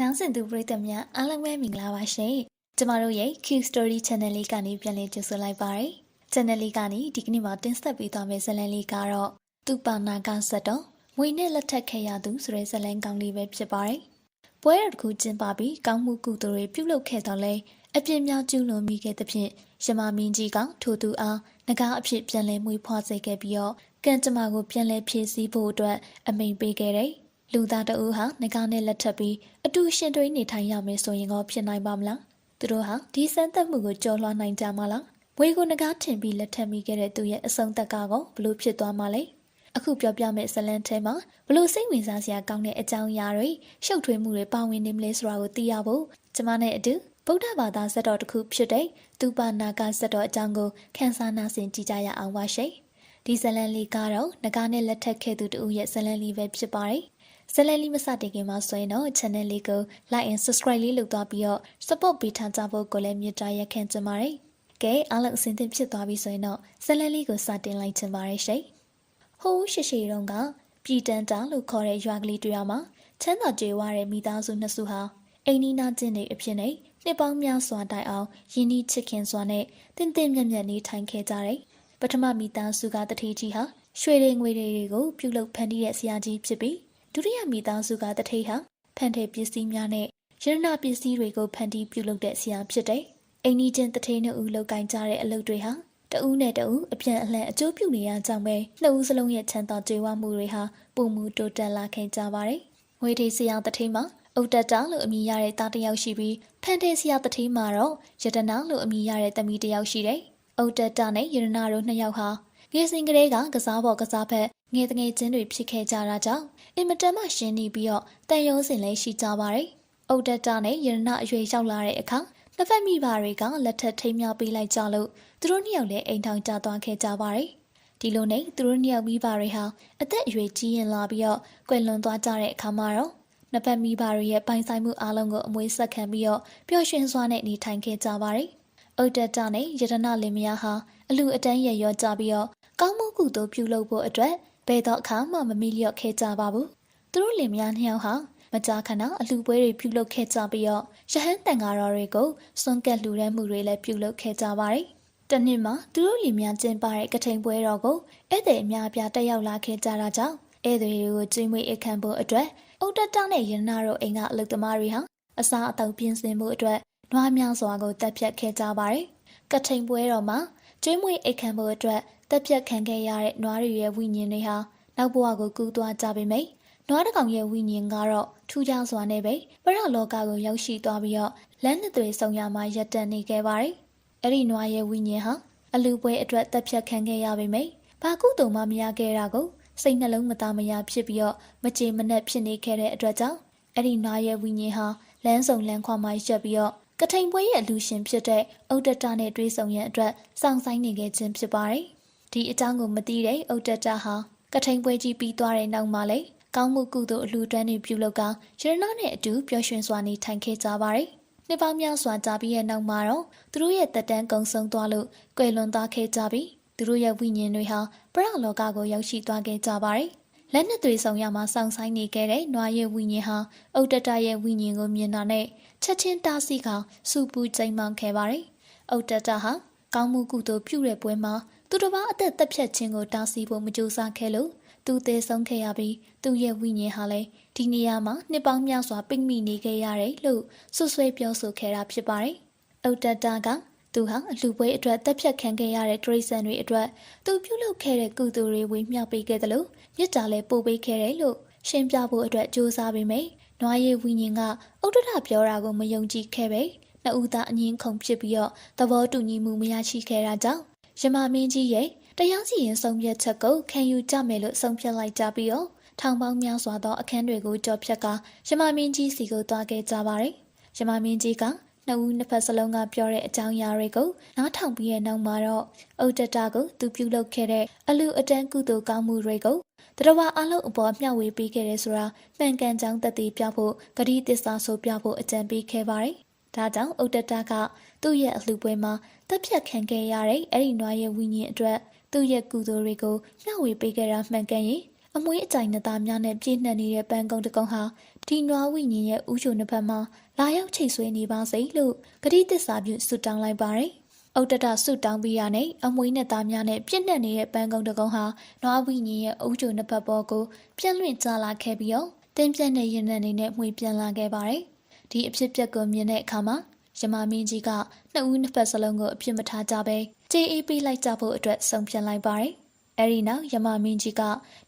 နောင်စင်သူပရိသတ်များအားလုံးပဲမင်္ဂလာပါရှင်။ကျမတို့ရဲ့ Q Story Channel လေးကနေပြန်လည်ကြိုဆိုလိုက်ပါရစေ။ Channel လေးကနေဒီကနေ့မှာတင်ဆက်ပေးသွားမယ့်ဇာတ်လမ်းလေးကတော့သူပါနာကဆက်တော့ငွေနဲ့လက်ထပ်ခဲ့ရသူဆိုတဲ့ဇာတ်လမ်းကောင်းလေးပဲဖြစ်ပါတယ်။ပွဲတော်တစ်ခုကျင်းပပြီးကောင်းမှုကုသိုလ်တွေပြုလုပ်ခဲ့တော့လဲအပြစ်များကျူးလွန်မိခဲ့သဖြင့်ရမမင်းကြီးကထိုသူအားငကားအဖြစ်ပြန်လည်မွေးဖွားစေခဲ့ပြီးတော့ကံကြမ္မာကိုပြန်လည်ဖြည့်ဆည်းဖို့အတွက်အမိန်ပေးခဲ့တယ်။ လူသားတအူးဟာငကားနဲ့လက်ထပ်ပြီးအတူရှင်တွဲနေထိုင်ရမယ်ဆိုရင်တော့ဖြစ်နိုင်ပါမလား။သူတို့ဟာဒီစမ်းသပ်မှုကိုကြော်လွှားနိုင်ကြမှာလား။ဝေကိုငကားထင်ပြီးလက်ထပ်မိခဲ့တဲ့သူရဲ့အဆုံးသက်ကောဘလို့ဖြစ်သွားမှာလဲ။အခုပြောပြမယ့်ဇလန်ထဲမှာဘလို့စိတ်ဝင်စားစရာကောင်းတဲ့အကြောင်းအရာတွေရှုပ်ထွေးမှုတွေပါဝင်နေမလဲဆိုတာကိုသိရဖို့ကျမနဲ့အတူဗုဒ္ဓဘာသာဇတ်တော်တစ်ခုဖြစ်တဲ့သူပါနာကဇတ်တော်အကြောင်းကိုခန်းစားနာဆင်ကြည့်ကြရအောင်ပါရှင်။ဒီဇလန်လေးကတော့ငကားနဲ့လက်ထပ်ခဲ့သူတူရဲ့ဇလန်လေးပဲဖြစ်ပါတယ်။ ဇလန်လေးမစတင်ခင်မှာဆိုရင်တော့ channel လေးကို like and subscribe လေးလုပ်သွားပြီးတော့ support ပေးထားကြဖို့ကိုလည်းမြတ်တာရက်ခံချင်ပါတယ်။ကဲအားလုံးအဆင်သင့်ဖြစ်သွားပြီဆိုရင်တော့ဇလန်လေးကိုစတင်လိုက်ချင်ပါတယ်ရှင်။ဟိုးရှိရှိတုန်းကပြည်တန်တာလို့ခေါ်တဲ့ရွာကလေးတွေ့ရမှာချမ်းသာကြွယ်ဝတဲ့မိသားစုနှစ်စုဟာအိမ်နီးနားချင်းတွေအဖြစ်နဲ့နှစ်ပေါင်းများစွာတိုင်အောင်ယင်းနှီးချစ်ခင်စွာနဲ့တင့်တင့်မြတ်မြတ်နေထိုင်ခဲ့ကြတယ်။ပထမမိသားစုကတထေးကြီးဟာရွှေတွေငွေတွေကိုပြုလုပ်ဖန်တီးတဲ့ဆရာကြီးဖြစ်ပြီး ဒုတိယမိသားစုကတထေးဟာဖန်တဲ့ပစ္စည်းများနဲ့ရတနာပစ္စည်းတွေကိုဖန်တီးပြုလုပ်တဲ့ဆရာဖြစ်တယ်။အိမ်နီးချင်းတထေးနှစ်ဦးလောက်ကင်ကြတဲ့အလုပ်တွေဟာတဦးနဲ့တဦးအပြန်အလှန်အကျိုးပြုနေရကြောင်းပဲနှစ်ဦးစလုံးရဲ့ချမ်းသာကြွယ်ဝမှုတွေဟာပုံမှုတိုးတက်လာခဲ့ကြပါတယ်။ငွေထေးဆရာတထေးမှာအုတ်တက်တာလို့အမည်ရတဲ့သားတစ်ယောက်ရှိပြီးဖန်တဲ့ဆရာတထေးမှာတော့ယတနာလို့အမည်ရတဲ့သမီးတစ်ယောက်ရှိတယ်။အုတ်တက်တာနဲ့ယတနာတို့နှစ်ယောက်ဟာ ငယ်စဉ်ကလေးကကစားပေါ်ကစားဖက်ငယ်တငယ်ချင်းတွေဖြစ်ခဲ့ကြတာကြောင့်အင်မတန်မှရှင်းနေပြီးတော့တန်ရုံးစင်လည်းရှိကြပါတယ်။အုတ်တက်တာနဲ့ယတနာအရွယ်ရောက်လာတဲ့အခါနှစ်ဖက်မိဘတွေကလက်ထပ်ထိမ်းမြှောက်ပေးလိုက်ကြလို့သူတို့နှစ်ယောက်လည်းအိမ်ထောင်ကြသွားခဲ့ကြပါတယ်။ဒီလိုနဲ့သူတို့နှစ်ယောက်မိဘတွေဟာအသက်အရွယ်ကြီးရင်လာပြီးတော့ကွယ်လွန်သွားကြတဲ့အခါမှာတော့နှစ်ဖက်မိဘတွေရဲ့ပိုင်ဆိုင်မှုအားလုံးကိုအမွေဆက်ခံပြီးတော့ပျော်ရွှင်စွာနဲ့နေထိုင်ခဲ့ကြပါတယ်။အုတ်တက်တာနဲ့ယတနာလင်မယားဟာ အလူအတန်းရရောကြပြီးတော့ကောင်းမှုကုသိုလ်ပြုလုပ်ဖို့အတွက်ဘယ်တော့အခါမှမမီလျော့ခဲ့ကြပါဘူး။သူတို့လင်မယားနှစ်ယောက်ဟာမကြာခဏအလူပွဲတွေပြုလုပ်ခဲ့ကြပြီးတော့ရဟန်းတန်ဃာတော်တွေကိုစွန့်ကက်လှူဒန်းမှုတွေလည်းပြုလုပ်ခဲ့ကြပါတယ်။တနှစ်မှာသူတို့လင်မယားကျင်းပတဲ့ကထိန်ပွဲတော်ကိုဧည့်သည်အများအပြားတက်ရောက်လာခဲ့ကြတာကြောင့်ဧည့်သည်တွေကိုကျွေးမွေးအခမ်းဖို့အတွက်အုတ်တတနဲ့ရနနာတို့အိမ်ကအလုသမားတွေဟာအစားအသောက်ပြင်ဆင်မှုအတွက်နွားများစွာကိုတက်ဖြတ်ခဲ့ကြပါတယ်။ကထိန်ပွဲတော်မှာ ကျွေးမွေးအိတ်ခံဖို့အတွက်တက်ဖြတ်ခံခဲ့ရတဲ့နွားတွေရဲ့ဝိညာဉ်တွေဟာနောက်ဘဝကိုကူးသွားကြပေမယ့်နွားတစ်ကောင်ရဲ့ဝိညာဉ်ကတော့ထူးခြားစွာနဲ့ပဲပရလောကကိုရောက်ရှိသွားပြီးတော့လမ်းနှစ်သွေးဆောင်ရမှာရပ်တန့်နေခဲ့ပါတယ်။အဲ့ဒီနွားရဲ့ဝိညာဉ်ဟာအလူပွဲအတွက်တက်ဖြတ်ခံခဲ့ရပေမယ့်ဘာကုတုံမှမရခဲ့တာကိုစိတ်နှလုံးမသားမယာဖြစ်ပြီးတော့မကြေမနက်ဖြစ်နေခဲ့တဲ့အတွက်ကြောင့်အဲ့ဒီနာရဲ့ဝိညာဉ်ဟာလမ်းစုံလမ်းခွာမှရက်ပြီးတော့ ကထိန်ပွဲရဲ့အလူရှင်ဖြစ်တဲ့အုတ်တတနဲ့တွေးဆောင်ရန်အတွက်စောင့်ဆိုင်နေခဲ့ခြင်းဖြစ်ပါတယ်။ဒီအကြောင်းကိုမသိတဲ့အုတ်တတဟာကထိန်ပွဲကြီးပြီးသွားတဲ့နောက်မှာလေကောင်းမှုကုသိုလ်အလှူဒန်းတွေပြုလုပ်ကရတနာနဲ့အတူပျော်ရွှင်စွာနေထိုင်ခဲ့ကြပါတယ်။နှစ်ပေါင်းများစွာကြာပြီးတဲ့နောက်မှာတော့သူတို့ရဲ့တက်တန်းကုံဆုံးသွားလို့ကွယ်လွန်သွားခဲ့ကြပြီးသူတို့ရဲ့ဝိညာဉ်တွေဟာပရလောကကိုရောက်ရှိသွားခဲ့ကြပါတယ်။ လက်နှစ်တွေဆောင်ရမှာစောင့်ဆိုင်နေခဲ့တဲ့နွားရဲ့ဝိညာဉ်ဟာအုတ်တတရဲ့ဝိညာဉ်ကိုမြင်တာနဲ့ချက်ချင်းတားဆီးကစူပူကြိမ်မောင်ခဲ့ပါတယ်။အုတ်တတဟာကောင်းမှုကုသိုလ်ပြုတဲ့ပွဲမှာသူတစ်ပါးအသက်သက်ဖြတ်ခြင်းကိုတားဆီးဖို့မကြိုးစားခဲ့လို့သူသေးဆုံးခဲ့ရပြီးသူ့ရဲ့ဝိညာဉ်ဟာလည်းဒီနေရာမှာနှစ်ပေါင်းများစွာပိတ်မိနေခဲ့ရတယ်လို့ဆွဆွဲပြောဆိုခဲ့တာဖြစ်ပါတယ်။အုတ်တတက သူဟာအလူပွဲအတွက်တက်ဖြတ်ခံခဲ့ရတဲ့တရိษံတွေအတွက်သူပြုလုပ်ခဲ့တဲ့ကုသိုလ်တွေဝေမျှပေးခဲ့တယ်လို့မြစ်တာလည်းပို့ပေးခဲ့တယ်လို့ရှင်းပြဖို့အတွက်စ조사ပေမယ့်နွားရည်ဝိညာဉ်ကအုတ်တထပြောတာကိုမယုံကြည်ခဲ့ပဲနှစ်ဦးသားအငင်းခုန်ဖြစ်ပြီးတော့သဘောတူညီမှုမရရှိခဲ့တာကြောင့်ရမမင်းကြီးရဲ့တရားစီရင်ဆုံးဖြတ်ချက်ကိုခံယူကြမယ်လို့ဆုံးဖြတ်လိုက်ကြပြီးတော့ထောင်ပေါင်းများစွာသောအခန်းတွေကိုကြော်ဖြတ်ကရမမင်းကြီးစီကိုသွားခဲ့ကြပါတယ်ရမမင်းကြီးက နှစ်ဦးနှစ်ဖက်စလုံးကပြောတဲ့အကြောင်းအရာတွေကိုနားထောင်ပြီးတဲ့နောက်မှာတော့အုတ်တတကိုသူပြုလုပ်ခဲ့တဲ့အလူအတန်းကုသိုလ်ကောင်းမှုတွေကိုတရဝအလုံးအပေါ်မျှဝေပေးခဲ့တယ်ဆိုတာမှန်ကန်ကြောင်းသက်သေပြဖို့ဂတိတစ္ဆာဆိုပြဖို့အကြံပေးခဲ့ပါတယ်။ဒါကြောင့်အုတ်တတကသူ့ရဲ့အလှပွဲမှာတက်ဖြတ်ခံခဲ့ရတဲ့အဲ့ဒီနွားရဲ့ဝိညာဉ်အတွက်သူ့ရဲ့ကုသိုလ်တွေကိုမျှဝေပေးခဲ့တာမှန်ကန်ရင် အမွှေးအကြိုင်နှစ်သားများနဲ့ပြည့်နှက်နေတဲ့ပန်းကုံတစ်ကုံဟာဒီနွားဝိညာဉ်ရဲ့ဥချိုနှစ်ဖက်မှာလာရောက်ချိတ်ဆွဲနေပါစေလို့ဂတိသစ္စာပြုဆုတောင်းလိုက်ပါတယ်။ဩတတဆုတောင်းပြီးရနဲ့အမွှေးနှစ်သားများနဲ့ပြည့်နှက်နေတဲ့ပန်းကုံတစ်ကုံဟာနွားဝိညာဉ်ရဲ့ဥချိုနှစ်ဖက်ပေါ်ကိုပြန့်လွင့်ကျလာခဲ့ပြီးတော့တင်းပြန့်တဲ့ရင်နှက်နေနဲ့မှွေပြန်လာခဲ့ပါတယ်။ဒီအဖြစ်ပြက်ကိုမြင်တဲ့အခါမှာရမမင်းကြီးကနှစ်ဦးနှစ်ဖက်စလုံးကိုအပြစ်မထားကြပဲကြေးအေးပေးလိုက်ကြဖို့အတွက်ဆုံးဖြတ်လိုက်ပါတယ်။ အဲဒီနောက်ယမမင်းကြီးက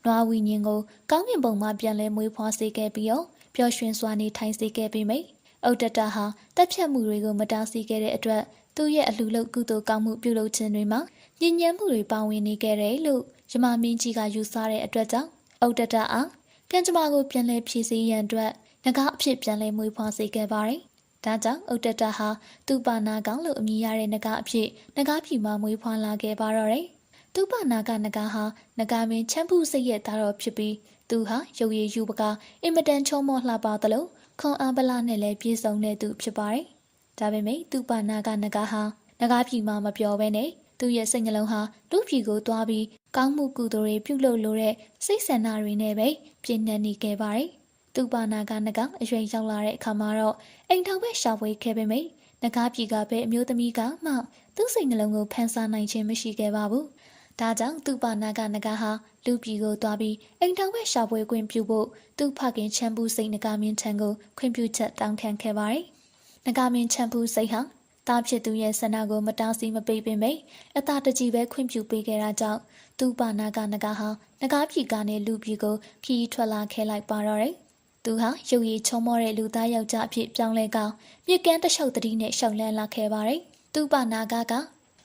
နွားဝီညင်ကိုကောင်းကင်ဘုံမှာပြန်လဲမွေးဖွားစေခဲ့ပြီးတော့ပျော်ရွှင်စွာနေထိုင်စေခဲ့ပြီးမိ။ဥဒ္ဒတဟာတက်ဖြတ်မှုတွေကိုမတားဆီးခဲ့တဲ့အတွက်သူ့ရဲ့အလှလုကုသိုလ်ကောင်းမှုပြုလုပ်ခြင်းတွေမှာညဉ့်ညမ်းမှုတွေပါဝင်နေခဲ့တယ်လို့ယမမင်းကြီးကယူဆတဲ့အတွက်ကြောင့်ဥဒ္ဒတအားကံကြမ္မာကိုပြန်လဲဖြည့်ဆည်းရန်အတွက်ငကားအဖြစ်ပြန်လဲမွေးဖွားစေခဲ့ပါတယ်။ဒါကြောင့်ဥဒ္ဒတဟာသူ့ပါနာကောင်လို့အမည်ရတဲ့ငကားအဖြစ်ငကားပြည်မှာမွေးဖွားလာခဲ့ပါတော့တယ်။ သူ့ပါနာကငကားဟာငကားမင်းချမ်းဖူးစိတ်ရဲ့သားတော်ဖြစ်ပြီးသူဟာရုပ်ရည်ယူပကအင်မတန်ချုံမောလှပသလိုခွန်အားပလာနဲ့လည်းပြည့်စုံတဲ့သူဖြစ်ပါတယ်။ဒါပေမဲ့သူ့ပါနာကငကားဟာငကားပြည်မှာမပြောဘဲနဲ့သူ့ရဲ့စိတ်နှလုံးဟာလူပြည်ကိုသွားပြီးကောင်းမှုကုသိုလ်တွေပြုလုပ်လို့တဲ့စိတ်ဆန္ဒတွေနဲ့ပဲပြည့်နှက်နေခဲ့ပါတယ်။သူ့ပါနာကငကားအရွယ်ရောက်လာတဲ့အခါမှာတော့အိမ်ထောင်ပဲရှာဖွေခဲ့ပေမဲ့ငကားပြည်ကပဲအမျိုးသမီးကမှသူ့စိတ်နှလုံးကိုဖန်ဆာနိုင်ခြင်းမရှိခဲ့ပါဘူး။ ဒါကြောင့်သူ့ပါနာကငကားဟာလူပြည်ကိုသွားပြီးအိမ်ထောင်ပဲရှာဖွေခွင့်ပြုဖို့သူ့ဖခင်ချမ်းပူးစိတ်ငကားမင်းထံကိုခွင့်ပြုချက်တောင်းခံခဲ့ပါတယ်။ငကားမင်းချမ်းပူးစိတ်ဟာတားဖြစ်သူရဲ့ဆန္ဒကိုမတားဆီးမပေးပင်ပဲအသာတကြီးပဲခွင့်ပြုပေးခဲ့တာကြောင့်သူ့ပါနာကနဂါဟာနဂါပြည်ကနေလူပြည်ကိုခီးထွက်လာခဲ့လိုက်ပါတော့တယ်။သူဟာရုပ်ရည်ချုံမောတဲ့လူသားယောက်ျားအဖြစ်ပြောင်းလဲကောင်းမြစ်ကမ်းတလျှောက်တတိနဲ့ရှောက်လန်းလာခဲ့ပါတယ်။သူ့ပါနာကက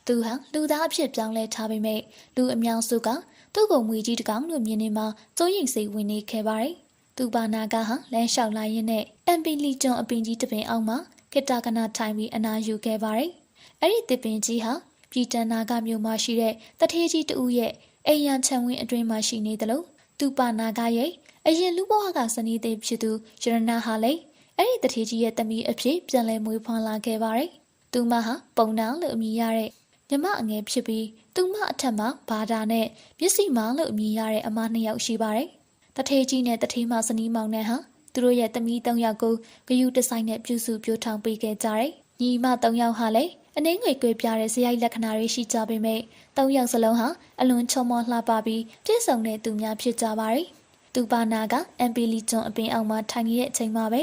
သူဟာလူသားအဖြစ်ပြောင်းလဲထားပေမဲ့လူအများစုကသူ့ကိုမွေကြီးတကောင်လို့မြင်နေမှစိုးရိမ်စိတ်ဝင်နေခဲ့ပါတယ်။သူ့ပါနာကဟာလမ်းလျှောက်လာရင်းနဲ့အမ်ပီလီကျွန်းအပင်ကြီးတပင်အောက်မှာခေတ္တကနာထိုင်ပြီးအနာယူခဲ့ပါတယ်။အဲ့ဒီတစ်ပင်ကြီးဟာပြည်တန်နာကမြို့မှာရှိတဲ့တထေးကြီးတူရဲ့အိမ်ရန်ချံဝင်းအတွင်းမှာရှိနေတယ်လို့သူပါနာကရဲ့အရင်လူဘဝကစနေသေးဖြစ်သူရတနာဟာလေအဲ့ဒီတထေးကြီးရဲ့တမီးအဖြစ်ပြန်လဲမွေးဖွားလာခဲ့ပါတယ်။သူမဟာပုံနာလို့အမည်ရတဲ့ မြမအငယ်ဖြစ်ပြီးသူမအထက်မှာဘာဒါနဲ့မျက်စိမောင်လို့အမည်ရတဲ့အမနှစ်ယောက်ရှိပါတယ်။တထေးကြီးနဲ့တထေးမစနီးမောင်နဲ့ဟာသူတို့ရဲ့သမီး၃ယောက်ကိုဂယုတဆိုင်နဲ့ပြုစုပြောထောင်ပေးခဲ့ကြတယ်။ညီမ၃ယောက်ဟာလည်းအနှင်းငွေကွေပြတဲ့ဇယိုက်လက္ခဏာတွေရှိကြပေမဲ့၃ယောက်စလုံးဟာအလွန်ချုံမောလှပပြီးပြည့်စုံတဲ့သူများဖြစ်ကြပါတယ်။သူပါနာကအမ်ပီလီကျွန်းအပင်အောက်မှာထိုင်နေတဲ့အချိန်မှာပဲ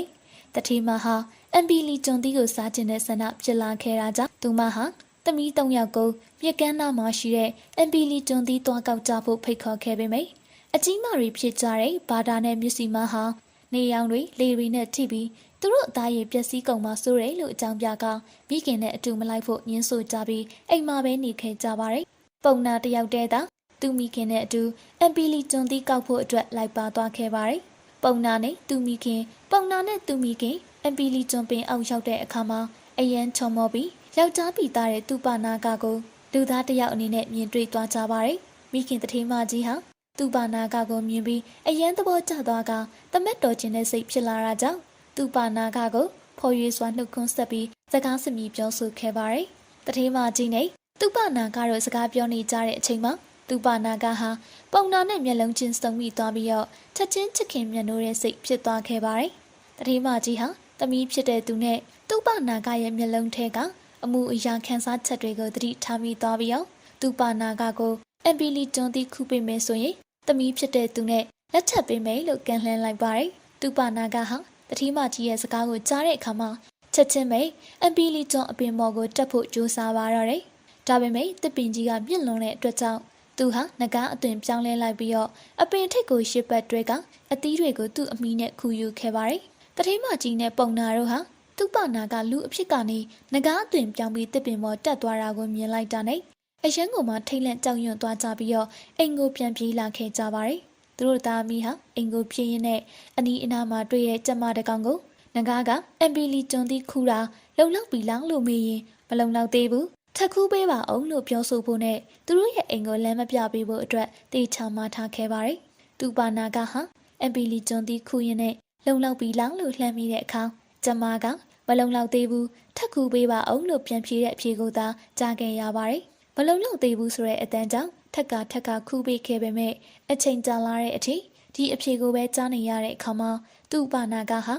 တတိမဟာအမ်ပီလီကျွန်းတီးကိုစားကျင်တဲ့ဆန္ဒဖြစ်လာခဲ့တာကြောင့်သူမဟာ သမီး၃ယောက်ကိုမြက်ကမ်းနားမှာရှိတဲ့အမ်ပီလီကျွန်းတီးသွားကောက်ကြဖို့ဖိတ်ခေါ်ခဲ့ပေမဲ့အကြီးမာရီဖြစ်ကြတဲ့ဘာဒါနဲ့မြစီမဟာနေရောင်တွေလေရီနဲ့ထိပြီးသူတို့အသားရည်ပျက်စီးကုန်မှစိုးတယ်လို့အကြောင်းပြကမိခင်နဲ့အတူမလိုက်ဖို့ညှင်းဆိုကြပြီးအိမ်မှာပဲနေခဲ့ကြပါတယ်။ပုံနာတယောက်တည်းသာသူမိခင်နဲ့အတူအမ်ပီလီကျွန်းသီးကောက်ဖို့အတွက်လိုက်ပါသွားခဲ့ပါတယ်။ပုံနာနဲ့သူမိခင် ပုံနာနဲ့သူမိခင်အမ်ပီလီကျွန်းပင်အောက်ရောက်တဲ့အခါမှာအရန်ချုံမောပြီး ယောက်ျားပြီးသားတဲ့သူ့ပါနာကကိုလူသားတယောက်အနေနဲ့မြင်တွေ့သွားကြပါတယ်။မိခင်တထေးမကြီးဟာသူ့ပါနာကကိုမြင်ပြီးအရန်သဘောကျသွားကတမက်တော်ခြင်းတဲ့စိတ်ဖြစ်လာတာကြောင့်သူ့ပါနာကကိုဖော်ရွေစွာနှုတ်ခွန်းဆက်ပြီးစကားစမြည်ပြောဆိုခဲ့ပါတယ်။တထေးမကြီးနဲ့သူ့ပါနာကတော့စကားပြောနေကြတဲ့အချိန်မှာသူ့ပါနာကဟာပုံနာနဲ့မျက်လုံးချင်းစုံမိသွားပြီးတော့ချက်ချင်းချစ်ခင်မျက်နှိုးတဲ့စိတ်ဖြစ်သွားခဲ့ပါတယ်။တထေးမကြီးဟာသမီးဖြစ်တဲ့သူနဲ့သူ့ပါနာကရဲ့မျက်လုံးထဲက အမှုအရာခန်းစားချက်တွေကိုသတိထားမိသွားပြီးတော့သူ့ပါနာကကိုအမ်ပီလီတွန်တီခုပေးမယ်ဆိုရင်သမီးဖြစ်တဲ့သူနဲ့လက်ထပ်ပေးမယ်လို့ကန့်လှမ်းလိုက်ပါတယ်။သူ့ပါနာကဟာတတိမကြီးရဲ့စကားကိုကြားတဲ့အခါမှာချက်ချင်းပဲအမ်ပီလီကျွန်းအပင်မော်ကိုတက်ဖို့ကြိုးစားပါတော့တယ်။ဒါပေမဲ့တစ်ပင်ကြီးကမြင့်လွန်တဲ့အတွက်ကြောင့်သူဟာငကားအသွင်ပြောင်းလဲလိုက်ပြီးတော့အပင်ထိပ်ကိုရှစ်ပတ်တွဲကအသီးတွေကိုသူ့အမီနဲ့ခူယူခဲ့ပါတယ်။တတိမကြီးနဲ့ပုံနာတို့ဟာ သူ့ပနာကလူအဖြစ်ကနေငကားအသွင်ပြောင်းပြီးတစ်ပင်မော်တက်သွားတာကိုမြင်လိုက်တာနဲ့အရန်ကိုမှထိတ်လန့်ကြောက်ရွံ့သွားကြပြီးတော့အိမ်ကိုပြန်ပြေးလာခဲ့ကြပါတယ်။သူတို့သားမီးဟာအိမ်ကိုပြေးရင်းနဲ့အနီးအနားမှာတွေ့တဲ့ကျမတကောင်ကိုငကားကအမ်ပီလီကျွန်းသီးခူတာလုံလောက်ပြီလားလို့မေးရင်မလုံလောက်သေးဘူးထက်ခူးပေးပါအောင်လို့ပြောဆိုဖို့နဲ့သူတို့ရဲ့အိမ်ကိုလမ်းမပြပေးဖို့အတွက်တေချာမထားခဲ့ပါတယ်။သူပါနာကဟာအမ်ပီလီကျွန်းသီးခူရင်နဲ့လုံလောက်ပြီလားလို့လှမ်းမိတဲ့အခါကျမက မလုံလောက်သေးဘူးထက်ခူးပေးပါအောင်လို့ပြန်ဖြေတဲ့အဖြေကိုသာကြားခဲ့ရပါတယ်။မလုံလောက်သေးဘူးဆိုတဲ့အတန်းကြောင့်ထက်ကထက်ကခူးပေးခဲ့ပေမဲ့အချိန်ကြာလာတဲ့အထိဒီအဖြေကိုပဲကြားနေရတဲ့အခါမှာသူ့ပါနာကဟာ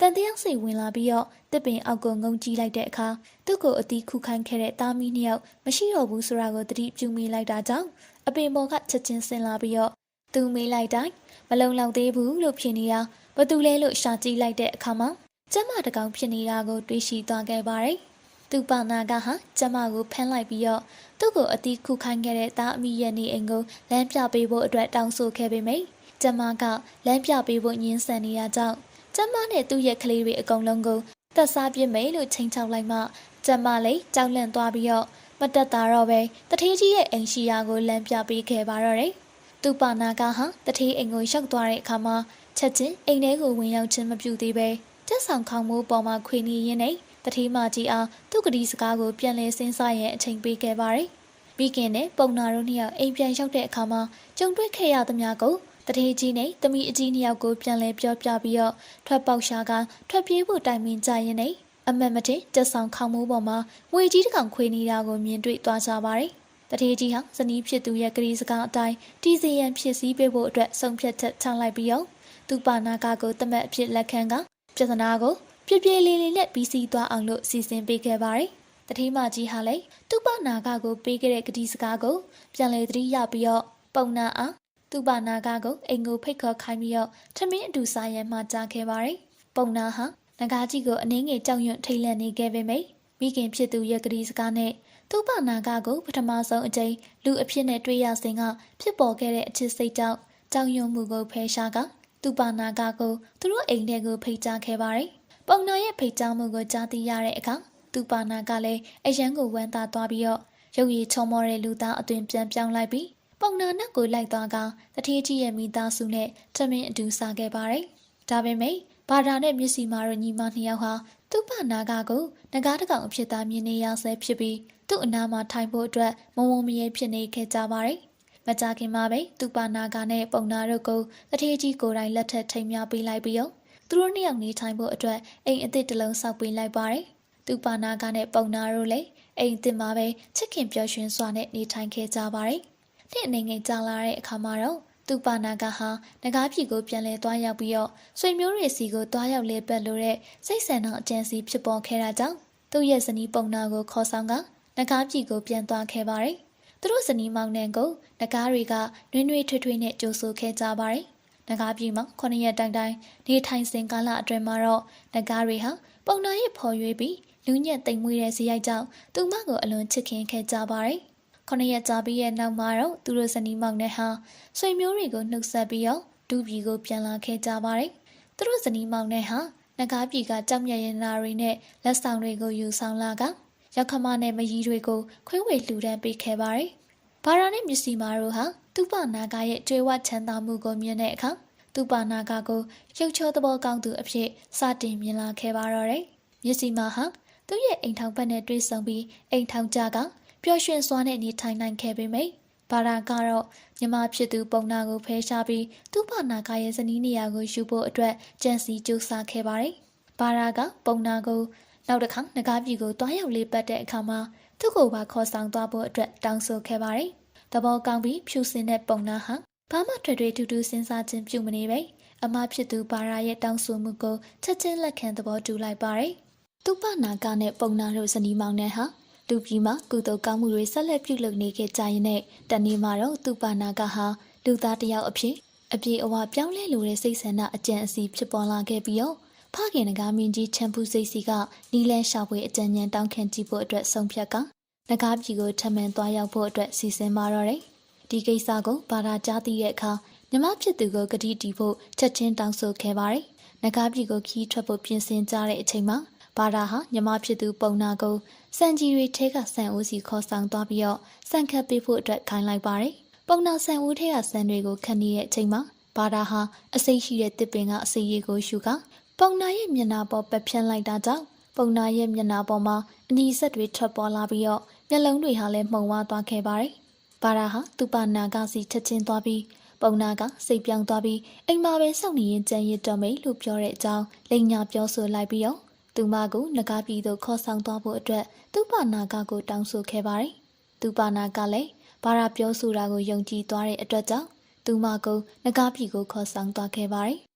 တန်တရားစိတ်ဝင်လာပြီးတော့တစ်ပင်အောက်ကိုငုံကြည့်လိုက်တဲ့အခါသူ့ကိုအတီးခုခိုင်းခဲ့တဲ့တာမီနှစ်ယောက်မရှိတော့ဘူးဆိုတာကိုသတိပြုမိလိုက်တာကြောင့်အပင်ပေါ်ကချက်ချင်းဆင်းလာပြီးတော့သူမေးလိုက်တိုင်းမလုံလောက်သေးဘူးလို့ဖြစ်နေတာဘသူလဲလို့ရှာကြည့်လိုက်တဲ့အခါမှာ ကျမတကောင်ဖြစ်နေတာကို တွေးရှိသွားခဲ့ပါတယ်။သူပါနာကဟာကျမကိုဖမ်းလိုက်ပြီးတော့သူ့ကိုအတီးခုခိုင်းခဲ့တဲ့သားအမိရဲ့နေအိမ်ကိုလမ်းပြပေးဖို့အတွက်တောင်းဆိုခဲ့ပေမယ့်ကျမကလမ်းပြပေးဖို့ညှင်းဆန်နေရကြောင်းကျမနဲ့သူ့ရဲ့ကလေးတွေအကုန်လုံးကိုတက်စားပြစ်မယ်လို့ချိန်ချောက်လိုက်မှကျမလည်းကြောက်လန့်သွားပြီးတော့မတက်တာတော့ပဲတထေးကြီးရဲ့အိမ်ရှိရာကိုလမ်းပြပေးခဲ့ပါတော့တယ်။သူပါနာကဟာတထေးအိမ်ကိုရောက်သွားတဲ့အခါမှာချက်ချင်းအိမ်ထဲကိုဝင်ရောက်ခြင်းမပြုသေးပဲ တက်ဆောင်ခေါင်းမိုးပေါ်မှာခွေနေရင်းနဲ့တထေးမကြီးအားသူ့ကတိစကားကိုပြန်လဲစဉ်းစားရန်အချိန်ပေးခဲ့ပါတယ်။ပြီးကင်းနဲ့ပုံနာတို့နှစ်ယောက်အိမ်ပြန်ရောက်တဲ့အခါမှာကြုံတွေ့ခဲ့ရသမျှကိုတထေးကြီးနဲ့တမီအကြီးနှစ်ယောက်ကိုပြန်လဲပြောပြပြီးတော့ထွက်ပေါက်ရှာကထွက်ပြေးဖို့တိုင်ပင်ကြရင်နဲ့အမတ်မတင်တက်ဆောင်ခေါင်းမိုးပေါ်မှာငွေကြီးတစ်ကောင်ခွေနေတာကိုမြင်တွေ့သွားကြပါတယ်။တထေးကြီးဟာဇနီးဖြစ်သူရဲ့ကလေးစကားအတိုင်းတီစီရန်ဖြစ်စည်းပေးဖို့အတွက်ဆုံးဖြတ်ချက်ချလိုက်ပြီးတော့သူပါနာကကိုတမတ်အဖြစ်လက်ခံက ပြဿနာကိုပြပြလေးလေးနဲ့ပြီးစီးသွားအောင်လို့စီစဉ်ပေးခဲ့ပါတယ်။တထေးမကြီးဟာလည်းသူပါနာကကိုပေးခဲ့တဲ့ကတိစကားကိုပြန်လည်သတိရပြီးတော့ပုံနာအားသူပါနာကကိုအိမ်ကိုဖိတ်ခေါ်ခိုင်းပြီးတော့ထမင်းအတူစားရန်မှကြားခဲ့ပါတယ်။ပုံနာဟာငကားကြီးကိုအနှင်းငယ်ကြောက်ရွံ့ထိတ်လန့်နေခဲ့ပေမယ့်မိခင်ဖြစ်သူရဲ့ကတိစကားနဲ့သူ့ပါနာကကိုပထမဆုံးအကြိမ်လူအဖြစ်နဲ့တွေ့ရစဉ်ကဖြစ်ပေါ်ခဲ့တဲ့အချစ်စိတ်ကြောင့်ကြောက်ရွံ့မှုကိုဖယ်ရှားက သူ့ပါနာကကိုသူတို့အိမ်ထဲကိုဖိတ်ကြားခဲ့ပါတယ်။ပုံနာရဲ့ဖိတ်ကြားမှုကိုကြားသိရတဲ့အခါသူ့ပါနာကလည်းအရန်ကိုဝမ်းသာသွားပြီးတော့ရုပ်ရည်ချုံမောတဲ့လူသားအသွင်ပြန်ပြောင်းလိုက်ပြီးပုံနာနဲ့ကိုလိုက်သွားကတထေးကြီးရဲ့မိသားစုနဲ့ထမင်းအတူစားခဲ့ပါတယ်။ဒါပေမဲ့ဘာဒါနဲ့မျက်စိမာတို့ညီမနှစ်ယောက်ဟာသူ့ပနာကကိုငကားတကောင်အဖြစ်သားမြင်နေရဆဲဖြစ်ပြီးသူ့အနာမှာထိုင်ဖို့အတွက်မဝုံမရဲဖြစ်နေခဲ့ကြပါတယ်။ မကြခင်မှာပဲသူ့ပနာကနဲ့ပုံနာတို့ကိုတထေးကြီးကိုယ်တိုင်လက်ထက်ထိန်မြပေးလိုက်ပြီးတော့သူတို့နှစ်ယောက်နေထိုင်ဖို့အတွက်အိမ်အစ်စ်တစ်လုံးဆောက်ပေးလိုက်ပါတယ်။သူ့ပနာကနဲ့ပုံနာတို့လည်းအိမ်အစ်စ်မှာပဲချစ်ခင်ပျော်ရွှင်စွာနဲ့နေထိုင်ခဲ့ကြပါတယ်။တဲ့အနေငယ်ကြာလာတဲ့အခါမှာတော့သူပါနာကဟာငကားပြည်ကိုပြန်လဲသွားရောက်ပြီးတော့ဆွေမျိုးတွေစီကိုသွားရောက်လေပတ်လို့တဲ့စိတ်ဆန္ဒအကျဉ်းစီဖြစ်ပေါ်ခဲ့တာကြောင့်သူ့ရဲ့ဇနီးပုံနာကိုခေါ်ဆောင်ကငကားပြည်ကိုပြန်သွားခဲ့ပါတယ်။ သူတို့ဇနီးမောင်နှံကိုငကားတွေကနှွေးနှွေးထွေးထွေးနဲ့ကြိုဆိုခဲ့ကြပါတယ်။ငကားပြည်မှာခုနှစ်ရက်တိုင်တိုင်နေထိုင်စဉ်ကာလအတွင်းမှာတော့ငကားတွေဟာပုံနာရဲ့ဖော်ရွေးပြီးလူညက်တိမ်မွေးတဲ့ဇီးရိုက်ကြောင့်သူမကိုအလွန်ချစ်ခင်ခဲ့ကြပါတယ်။ခုနှစ်ရက်ကြာပြီးရဲ့နောက်မှာတော့သူတို့ဇနီးမောင်နဲ့ဟာဆွေမျိုးတွေကိုနှုတ်ဆက်ပြီးတော့ဒူပြည်ကိုပြန်လာခဲ့ကြပါတယ်။သူတို့ဇနီးမောင်နဲ့ဟာနဂါးပြည်ကကြောက်မြရင်နာတွေနဲ့လက်ဆောင်တွေကိုယူဆောင်လာက ရောက်ခမနဲ့မကြီးတွေကိုခွေးဝေလှူဒန်းပေးခဲ့ပါတယ်။ဘာရာနဲ့မျက်စိမာတို့ဟာသူ့ပနာကရဲ့ကျွေးဝချမ်းသာမှုကိုမြင်တဲ့အခါသူ့ပနာကကိုရုပ်ချောသဘောကောင်းသူအဖြစ်စတင်မြင်လာခဲ့ပါတော့တယ်။မျက်စိမာဟာသူ့ရဲ့အိမ်ထောင်ဘက်နဲ့တွေ့ဆုံပြီးအိမ်ထောင်ကြကပျော်ရွှင်စွာနဲ့နေထိုင်နိုင်ခဲ့ပေမယ့်ဘာရာကတော့ညီမဖြစ်သူပုံနာကိုဖဲရှားပြီးသူ့ဘာနာကရဲ့ဇနီးနေရာကိုယူဖို့အတွက်ကြံစီကြိုးစားခဲ့ပါတယ်။ဘာရာကပုံနာကို နောက်တစ်ခါငကားပြည်ကိုတွားရောက်လေးပတ်တဲ့အခါမှာသူ့ကိုပါခေါ်ဆောင်သွားဖို့အတွက်တောင်းဆိုခဲ့ပါတယ်။တဘောကောင်းပြီးဖြူစင်တဲ့ပုံနာဟာဘာမှထွေထွေထူးထူးစဉ်းစားခြင်းပြုမနေပဲအမဖြစ်သူဘာရာရဲ့တောင်းဆိုမှုကိုချက်ချင်းလက်ခံသဘောတူလိုက်ပါတယ်။သူ့ဘာနာကနဲ့ပုံနာတို့ဇနီးမောင်နဲ့ဟာလူပြည်မှာကုသိုလ်ကောင်းမှုတွေဆက်လက်ပြုလုပ်နေခဲ့ကြရင်နဲ့တနေ့မှာတော့သူပါနာကဟာလူသားတစ်ယောက်အဖြစ်အပြေအဝပြောင်းလဲလိုတဲ့စိတ်ဆန္ဒအကြံအစီဖြစ်ပေါ်လာခဲ့ပြီးတော့ ဖခင်ငကားမင်းကြီးချမ်ပူစိတ်စီကနီလန်းရှာဖွေအကြံဉာဏ်တောင်းခံကြည့်ဖို့အတွက်ဆုံးဖြတ်ကငကားပြည်ကိုထမှန်သွားရောက်ဖို့အတွက်စီစဉ်ပါတော့တယ်။ဒီကိစ္စကိုဘာသာကြားသိတဲ့အခါမြမဖြစ်သူကိုဂတိတီဖို့ချက်ချင်းတောင်းဆိုခဲ့ပါတယ်။ငကားပြည်ကိုခီးထွက်ဖို့ပြင်ဆင်ကြတဲ့အချိန်မှာဘာသာဟာမြမဖြစ်သူပုံနာကိုစံကြီးတွေထဲကဆန်ဦးစီခေါ်ဆောင်သွားပြီးတော့ဆန်ခတ်ပေးဖို့အတွက်ခိုင်းလိုက်ပါတယ်။ပုံနာဆန်ဦးထဲကဆန်တွေကိုခတ်နေတဲ့အချိန်မှာဘာသာဟာအစိတ်ရှိတဲ့တစ်ပင်ကအစိရည်ကိုရှုက ပုံနာရဲ့မျက်နှာပေါ်ပက်ဖြန်းလိုက်တာကြောင့်ပုံနာရဲ့မျက်နှာပေါ်မှာအနီဆက်တွေထွက်ပေါ်လာပြီးတော့မျက်လုံးတွေဟာလည်းမှုံဝါသွားခဲ့ပါတယ်။ဘာသာဟာသူ့ပါနာကစီချက်ချင်းသွားပြီးပုံနာကစိတ်ပြောင်းသွားပြီးအိမ်မှာပဲစောင့်နေရင်ကြံရစ်တော်မေလို့ပြောတဲ့အကြောင်းလိန်ညာပြောဆိုလိုက်ပြီးတော့သူမကိုငကားပြည်သို့ခေါ်ဆောင်သွားဖို့အတွက်သူ့ပါနာကကိုတောင်းဆိုခဲ့ပါတယ်။သူ့ပါနာကလည်းဘာရာပြောဆိုတာကိုယုံကြည်သွားတဲ့အတွက်ကြောင့်သူမကိုနဂါပြည်ကိုခေါ်ဆောင်သွားခဲ့ပါတယ်။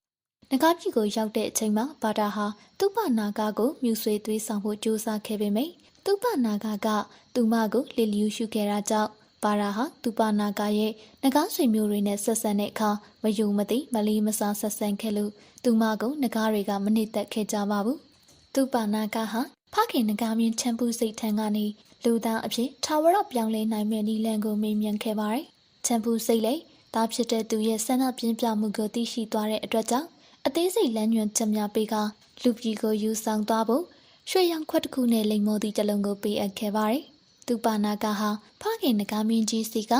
နဂါပြည်ကိုရောက်တဲ့အချိန်မှာဘာတာဟာသူ့ပနာဂါကိုမြူဆွေသွေးဆောင်ဖို့ကြိုးစားခဲ့ပေမယ့်သူ့ပနာဂါကသူမကိုလီလျူရှုခဲ့တာကြောင့်ဘာရာဟာသူပနာဂါရဲ့နဂါဆွေမျိုးတွေနဲ့ဆက်ဆံတဲ့အခါမယုံမသိမလီမစားဆက်ဆံခဲ့လို့သူမကိုနဂါတွေကမနစ်သက်ခဲ့ကြပါဘူး။သူပနာဂါဟာဖခင်နဂါမြင့်ချမ်းပူးစိတ်ထံကနေလူသားအဖြစ်ထာဝရပြောင်းလဲနိုင်မယ့်နည်းလမ်းကိုမေးမြန်းခဲ့ပါတယ်။ချမ်းပူးစိတ်လေတားဖြစ်တဲ့သူရဲ့ဆန္ဒပြင်းပြမှုကိုသိရှိသွားတဲ့အတွက်ကြောင့် အသေးစိတ်လမ်းညွှန်ချက်များပေးကလူပြည်ကိုယူဆောင်သွားဖို့ရွှေရောင်ခွက်တစ်ခုနဲ့လိမ်မောသည့်တစ်လုံးကိုပေးအပ်ခဲ့ပါတယ်။သူပါနာကဟာဖခင်နဂါမင်းကြီးစီက